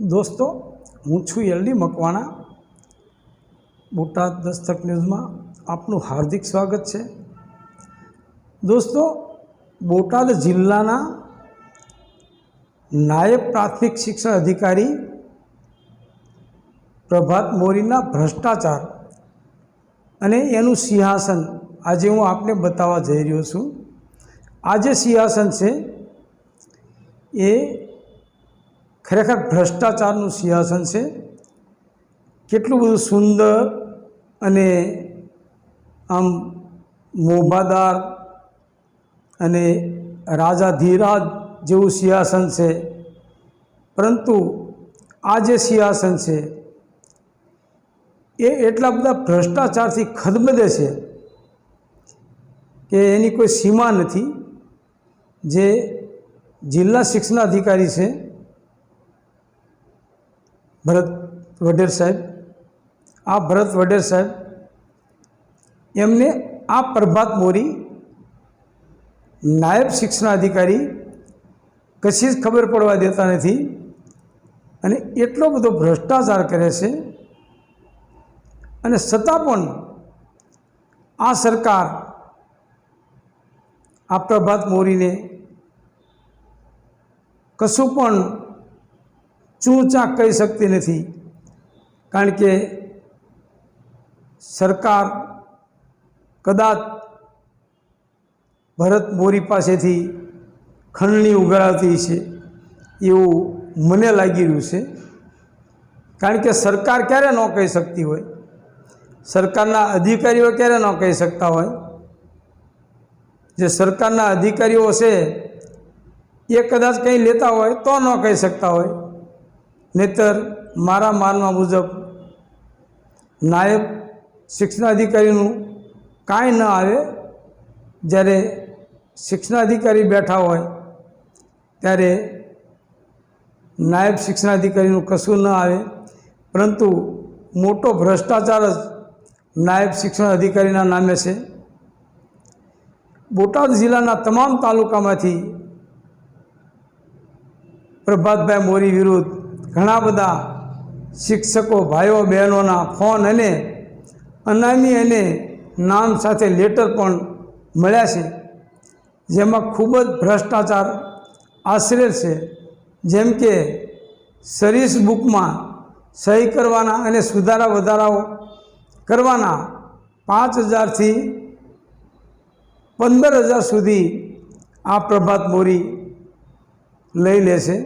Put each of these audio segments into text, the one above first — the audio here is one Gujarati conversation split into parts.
દોસ્તો, હું છું એલડી મકવાણા, બોટાદ દસ્તક ન્યૂઝમાં આપનું હાર્દિક સ્વાગત છે. દોસ્તો, બોટાદ જિલ્લાના નાયબ પ્રાથમિક શિક્ષણ અધિકારી પ્રભાત મોરીના ભ્રષ્ટાચાર અને એનું સિંહાસન આજે હું આપને બતાવવા જઈ રહ્યો છું. આ જે સિંહાસન છે, એ ખરેખર ભ્રષ્ટાચારનું સિંહાસન છે. કેટલું બધું સુંદર અને આમ મોભાદાર અને રાજાધીરાજ જેવું સિંહાસન છે. પરંતુ આ જે સિંહાસન છે, એ એટલા બધા ભ્રષ્ટાચારથી ખદબદે છે કે એની કોઈ સીમા નથી. જે જિલ્લા શિક્ષણાધિકારી છે ભરત વડેર સાહેબ. આ ભરત વડેર સાહેબ એમને આ પ્રભાત મોરી નાયબ શિક્ષણાધિકારી કશી જ ખબર પડવા દેતા નથી અને એટલો બધો ભ્રષ્ટાચાર કરે છે. અને છતાં પણ આ સરકાર આ પ્રભાત મોરીને કશું પણ ચૂંચાક કહી શકતી નથી. કારણ કે સરકાર કદાચ ભરત મોરી પાસેથી ખંડણી ઉઘરાવતી છે એવું મને લાગી રહ્યું છે. કારણ કે સરકાર ક્યારે ન કહી શકતી હોય? સરકારના અધિકારીઓ ક્યારે ન કહી શકતા હોય? જે સરકારના અધિકારીઓ છે, એ કદાચ કંઈ લેતા હોય તો ન કહી શકતા હોય. નહીતર મારા માનવા મુજબ નાયબ શિક્ષણાધિકારીનું કાંઈ ન આવે. જ્યારે શિક્ષણાધિકારી બેઠા હોય, ત્યારે નાયબ શિક્ષણાધિકારીનું કશું ન આવે. પરંતુ મોટો ભ્રષ્ટાચાર જ નાયબ શિક્ષણ અધિકારીના નામે છે. બોટાદ જિલ્લાના તમામ તાલુકામાંથી પ્રભાતભાઈ મોરી વિરુદ્ધ ઘણા બધા શિક્ષકો ભાઈઓ બહેનોના ફોન અને અનામી અને નામ સાથે લેટર પણ મળ્યા છે, જેમાં ખૂબ જ ભ્રષ્ટાચાર આશરે છે. જેમ કે સર્વિસ બુકમાં સહી કરવાના અને સુધારા વધારાઓ કરવાના પાંચ હજારથી પંદર હજાર સુધી આ પ્રભાત મોરી લઈ લે છે.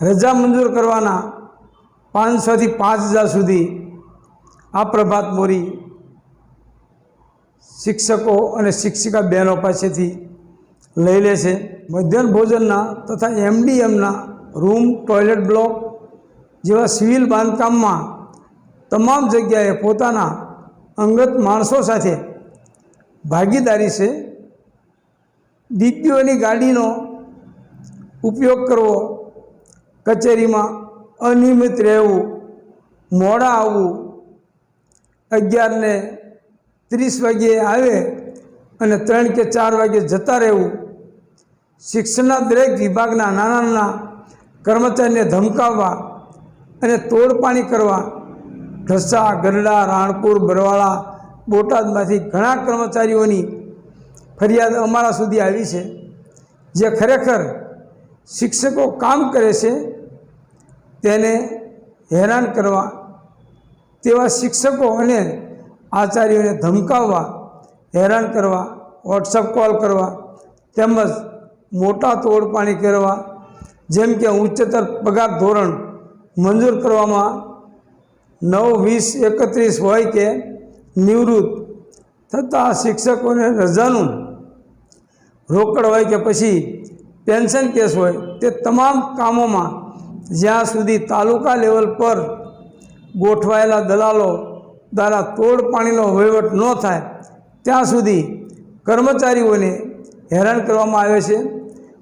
રજા મંજૂર કરવાના પાંચસોથી પાંચ હજાર સુધી આ પ્રભાત મોરી શિક્ષકો અને શિક્ષિકા બહેનો પાસેથી લઈ લે છે. મધ્યાહન ભોજનના તથા એમડીએમના રૂમ, ટોયલેટ બ્લોક જેવા સિવિલ બાંધકામમાં તમામ જગ્યાએ પોતાના અંગત માણસો સાથે ભાગીદારી છે. ડીપીઓની ગાડીનો ઉપયોગ કરવો કચેરીમાં અનિયમિત રહેવું, મોડા આવવું, અગિયારને ત્રીસ વાગ્યે આવે અને ત્રણ કે ચાર વાગ્યે જતા રહેવું, શિક્ષણના દરેક વિભાગના નાના નાના કર્મચારીને ધમકાવવા અને તોડપાણી કરવા, ઢસા, ગરડા, રાણપુર, બરવાળા, બોટાદમાંથી ઘણા કર્મચારીઓની ફરિયાદ અમારા સુધી આવી છે, જે ખરેખર શિક્ષકો કામ કરે છે, તેને હેરાન કરવા, તેવા શિક્ષકો અને આચાર્યોને ધમકાવવા, હેરાન કરવા વોટ્સઅપ કોલ કરવા, તેમજ મોટા તોડપાણી કરવા, જેમ કે ઉચ્ચતર પગાર ધોરણ મંજૂર કરવામાં નવ, વીસ, એકત્રીસ હોય કે નિવૃત્ત થતાં શિક્ષકોને રજાનું રોકડ હોય કે પછી પેન્શન કેસ હોય તે તમામ કામોમાં જ્યાં સુધી તાલુકા લેવલ પર ગોઠવાયેલા દલાલો દ્વારા તોડ પાણીનો વહીવટ ન થાય, ત્યાં સુધી કર્મચારીઓને હેરાન કરવામાં આવે છે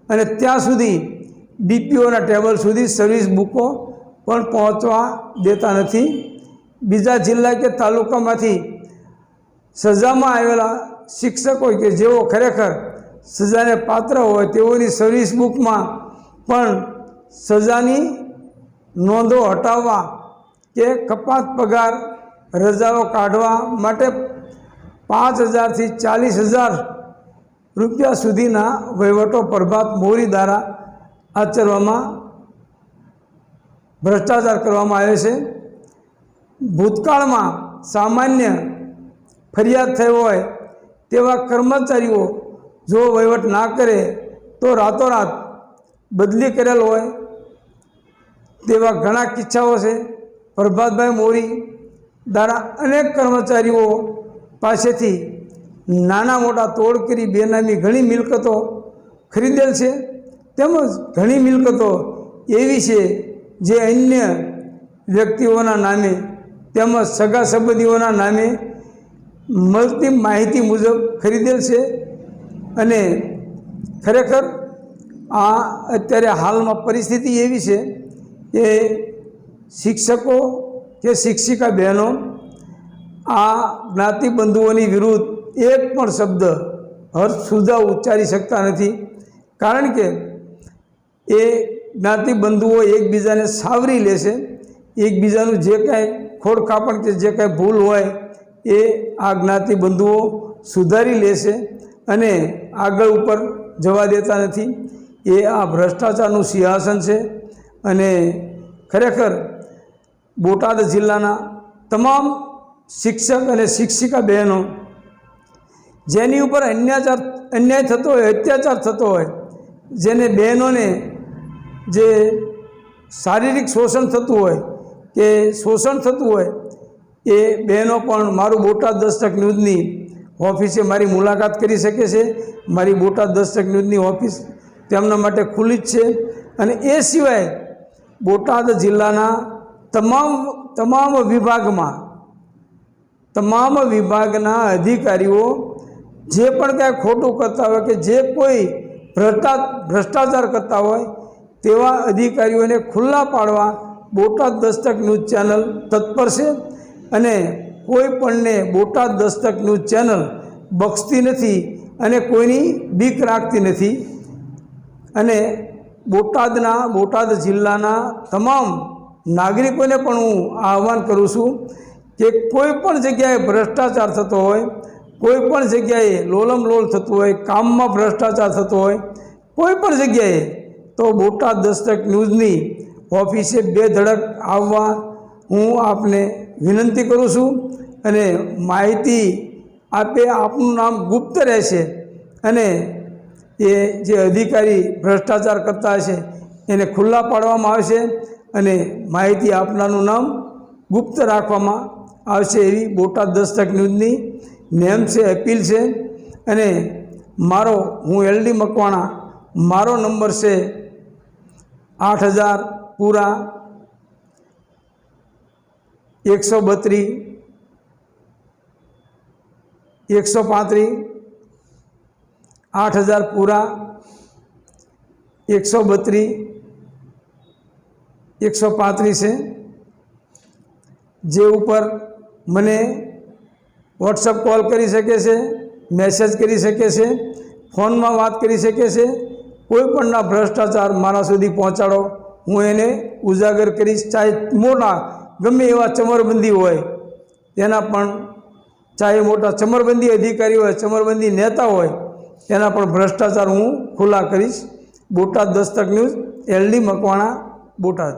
અને ત્યાં સુધી ડીપીઓના ટેબલ સુધી સર્વિસ બુકો પણ પહોંચવા દેતા નથી. બીજા જિલ્લા કે તાલુકામાંથી સજામાં આવેલા શિક્ષકો કે જેઓ ખરેખર સજાને પાત્ર હોય તેઓની સર્વિસ બુકમાં પણ સજાની નોંધો હટાવવા કે કપાત પગાર રજાઓ કાઢવા માટે પાંચ હજારથી ચાલીસ હજાર રૂપિયા સુધીના વહીવટો પ્રભાત મોરી દ્વારા આચરવામાં ભ્રષ્ટાચાર કરવામાં આવે છે. ભૂતકાળમાં સામાન્ય ફરિયાદ થઈ હોય તેવા કર્મચારીઓ જો વહીવટ ના કરે, તો રાતોરાત બદલી કરેલ હોય તેવા ઘણા કિસ્સાઓ છે. પ્રભાતભાઈ મોરી દ્વારા અનેક કર્મચારીઓ પાસેથી નાના મોટા તોડ કરી બેનામી ઘણી મિલકતો ખરીદેલ છે. તેમજ ઘણી મિલકતો એવી છે જે અન્ય વ્યક્તિઓના નામે તેમજ સગા સંબંધીઓના નામે મળતી માહિતી મુજબ ખરીદેલ છે. અને ખરેખર આ અત્યારે હાલમાં પરિસ્થિતિ એવી છે કે શિક્ષકો કે શિક્ષિકા બહેનો આ જ્ઞાતિબંધુઓની વિરુદ્ધ એક પણ શબ્દ હર્ષ સુધા ઉચ્ચારી શકતા નથી. કારણ કે એ જ્ઞાતિબંધુઓ એકબીજાને સાવરી લેશે એકબીજાનું જે કાંઈ ખોડ કાપણ કે જે કાંઈ ભૂલ હોય એ આ જ્ઞાતિબંધુઓ સુધારી લેશે અને આગળ ઉપર જવા દેતા નથી. એ આ ભ્રષ્ટાચારનું સિંહાસન છે અને ખરેખર બોટાદ જિલ્લાના તમામ શિક્ષક અને શિક્ષિકા બહેનો, જેની ઉપર અન્યાચાર, અન્યાય થતો હોય, અત્યાચાર થતો હોય, જેને બહેનોને જે શારીરિક શોષણ થતું હોય કે શોષણ થતું હોય, એ બહેનો પણ મારું બોટાદ દસ્તક ન્યૂઝની ઓફિસે મારી મુલાકાત કરી શકે છે. મારી બોટાદ દસ્તક ન્યૂઝની ઓફિસ તેમના માટે ખુલ્લી જ છે. અને એ સિવાય બોટાદ જિલ્લાના તમામ તમામ વિભાગમાં, તમામ વિભાગના અધિકારીઓ જે પણ કાંઈ ખોટું કરતા હોય કે જે કોઈ ભ્રષ્ટા, ભ્રષ્ટાચાર કરતા હોય તેવા અધિકારીઓને ખુલ્લા પાડવા બોટાદ દસ્તક ન્યૂઝ ચેનલ તત્પર છે. અને કોઈ પણને બોટાદ દસ્તકનું ચેનલ બક્ષતી નથી અને કોઈની બીક રાખતી નથી. અને બોટાદના, બોટાદ જિલ્લાના તમામ નાગરિકોને પણ હું આહવાન કરું છું કે કોઈ પણ જગ્યાએ ભ્રષ્ટાચાર થતો હોય, કોઈ પણ જગ્યાએ લોલમ લોલ થતું હોય, કામમાં ભ્રષ્ટાચાર થતો હોય, કોઈ પણ જગ્યાએ તો બોટાદ દસ્તક ન્યૂઝની ઓફિસે બે ધડક આવવા હું આપને વિનંતી કરું છું અને માહિતી આપે આપનું નામ ગુપ્ત રહેશે અને એ જે અધિકારી ભ્રષ્ટાચાર કરતા હશે એને ખુલ્લા પાડવામાં આવશે અને માહિતી આપનારનું નામ ગુપ્ત રાખવામાં આવશે એવી બોટાદ દસ્તક ન્યૂઝની નેમ છે, અપીલ છે અને મારો, હું એલડી મકવાણા, મારો નંબર છે આઠ હજાર પૂરા એકસો બત્રીસ એકસો પાંત્રીસ આઠ હજાર પૂરા, એકસો બત્રીસ એકસો પાંત્રીસ છે. જે ઉપર મને વોટ્સઅપ કોલ કરી શકે છે, મેસેજ કરી શકે છે, ફોનમાં વાત કરી શકે છે, કોઈ પણના ભ્રષ્ટાચાર મારા સુધી પહોંચાડો, હું એને ઉજાગર કરીશ. ચાહે મોટા ગમે એવા ચમરબંધી હોય, તેના પણ ચાહે મોટા ચમરબંધી અધિકારી હોય, ચમરબંધી નેતા હોય એના પણ ભ્રષ્ટાચાર હું ખુલ્લા કરીશ. Botad Dastak news, LD Makwana, Botad.